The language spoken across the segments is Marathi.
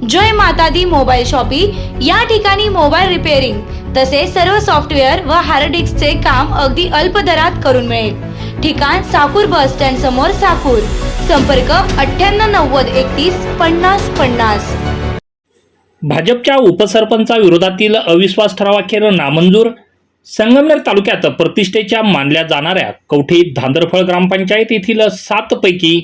जय माता दी मोबाईल शॉपी या ठिकाणी मोबाईल रिपेअरिंग तसेच सर्व सॉफ्टवेअर व हार्ड डिस्कचे काम अगदी अल्प दरात करून मिळेल. ठिकाण साकूर बस स्टँड समोर साकूर. संपर्क अठ्ठ्याण्णव नव्वद एकतीस पन्नास पन्नास. भाजपच्या उपसरपंचाविरोधातील अविश्वास ठरावाखेर नामंजूर संगमनेर तालुक्यात प्रतिष्ठेच्या मानल्या जाणाऱ्या कवठे धांदरफळ ग्रामपंचायत येथील सातपैकी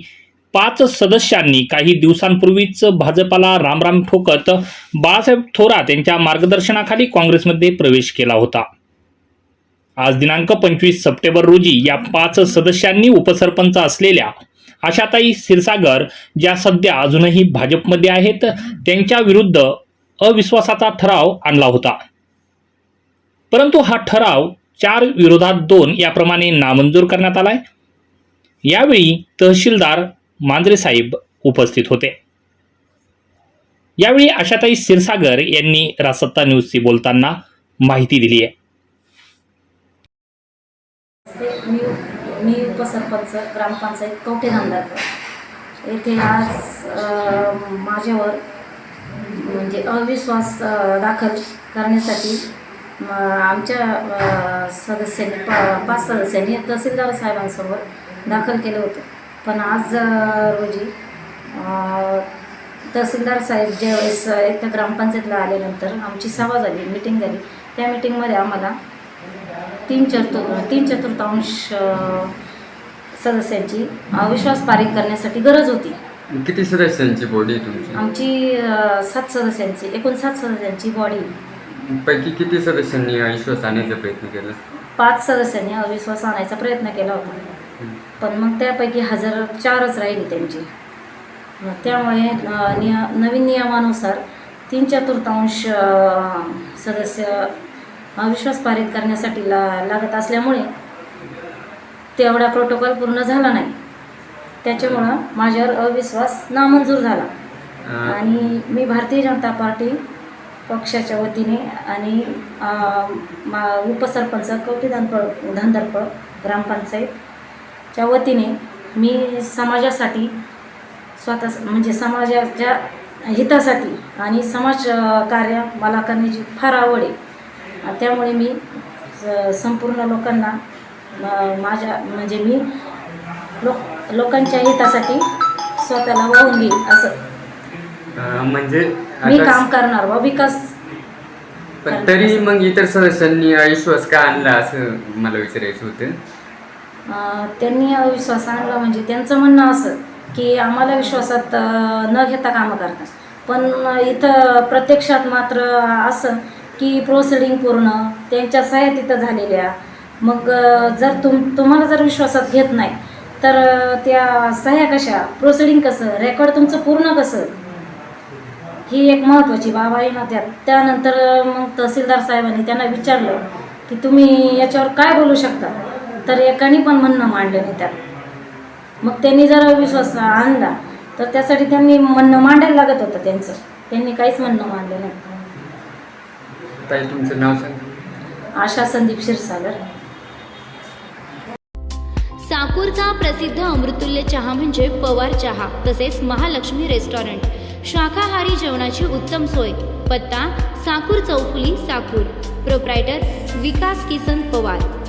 पाच सदस्यांनी काही दिवसांपूर्वीच भाजपाला रामराम ठोकत बाळासाहेब थोरात यांच्या मार्गदर्शनाखाली काँग्रेसमध्ये प्रवेश केला होता. आज दिनांक पंचवीस सप्टेंबर रोजी या पाच सदस्यांनी उपसरपंच असलेल्या आशाताई क्षीरसागर ज्या सध्या अजूनही भाजपमध्ये आहेत त्यांच्या विरुद्ध अविश्वासाचा ठराव आणला होता. परंतु हा ठराव चार विरोधात दोन याप्रमाणे नामंजूर करण्यात आलाय. यावेळी तहसीलदार मांजरे साहेब उपस्थित होते. यावेळी आशाताई क्षीरसागर यांनी रासत्ता न्यूजशी बोलताना माहिती दिली आहे. मी मी उपसरपंच ग्रामपंचायत कवठे धांदार येथे आज माझ्यावर म्हणजे अविश्वास दाखल करण्यासाठी आमच्या सदस्यांनी पा पाच सदस्यांनी तहसीलदार साहेबांसमोर दाखल केलं होतं. पण आज रोजी तहसीलदार साहेब ज्यावेळेस एकदा ग्रामपंचायतला आल्यानंतर आमची सभा झाली मिटिंग झाली. त्या मिटिंगमध्ये आम्हाला तीन चतुर् तीन चतुर्थांश सदस्यांची अविश्वास पारित करण्यासाठी गरज होती. किती सदस्यांची बॉडी आमची सात सदस्यांची एकूण सात सदस्यांची बॉडी पैकी किती सदस्यांनी विश्वास आणण्याचा प्रयत्न केला? पाच सदस्यांनी अविश्वास आणायचा प्रयत्न केला होता. पण मग त्यापैकी हजार चारच राहिली त्यांची. त्यामुळे निया निय नवीन नियमानुसार तीन चतुर्थांश सदस्य अविश्वास पारित करण्यासाठी ला लागत असल्यामुळे तेवढा प्रोटोकॉल पूर्ण झाला नाही. त्याच्यामुळं माझ्यावर अविश्वास नामंजूर झाला. आणि मी भारतीय जनता पार्टी पक्षाच्या वतीने आणि उपसरपंच कवटी धनपळ कवठी ग्रामपंचायत ग्रामपंचायतच्या वतीने मी समाजासाठी स्वतः म्हणजे समाजाच्या हितासाठी आणि समाज कार्य मला करण्याची फार आवड आहे. त्यामुळे मी संपूर्ण लोकांना माझ्या म्हणजे मी लोक लोकांच्या हितासाठी स्वतःला वाहून घेईन असं. म्हणजे मी काम करणार व विकास पण तरी मग इतर सदस्यांनी अविश्वास का आणला असं मला विचारायचं होतं. त्यांनी अविश्वास आणला म्हणजे त्यांचं म्हणणं असं की आम्हाला विश्वासात न घेता कामं करतात. पण इथं प्रत्यक्षात मात्र असं की प्रोसिडिंग पूर्ण त्यांच्या सह्या तिथं झालेल्या. मग जर तुम तुम्हाला जर विश्वासात घेत नाही तर त्या सह्या कशा? प्रोसिडिंग कसं? रेकॉर्ड तुमचं पूर्ण कसं? ही एक महत्त्वाची बाब आहे ना त्यात. त्यानंतर मग तहसीलदार साहेबांनी त्यांना विचारलं की तुम्ही याच्यावर काय बोलू शकता? तर एकाने पण म्हणणं मांडलं नाही त्यात मग त्यांनी जर विश्वास आणला. तर त्यासाठी त्यांनी म्हणणं मांडायला लागत होतं त्यांचं. त्यांनी काहीच म्हणणं मांडलं नाही. ताई तुमचं नाव सांग. आशा संदीप क्षीरसागर. साकूरचा प्रसिद्ध अमृतुल्य चहा म्हणजे पवार चहा तसेच महालक्ष्मी रेस्टॉरंट. शाकाहारी जेवणाची उत्तम सोय. पत्ता साकूर चौफुली साकूर. प्रोप्रायटर विकास किसन पवार.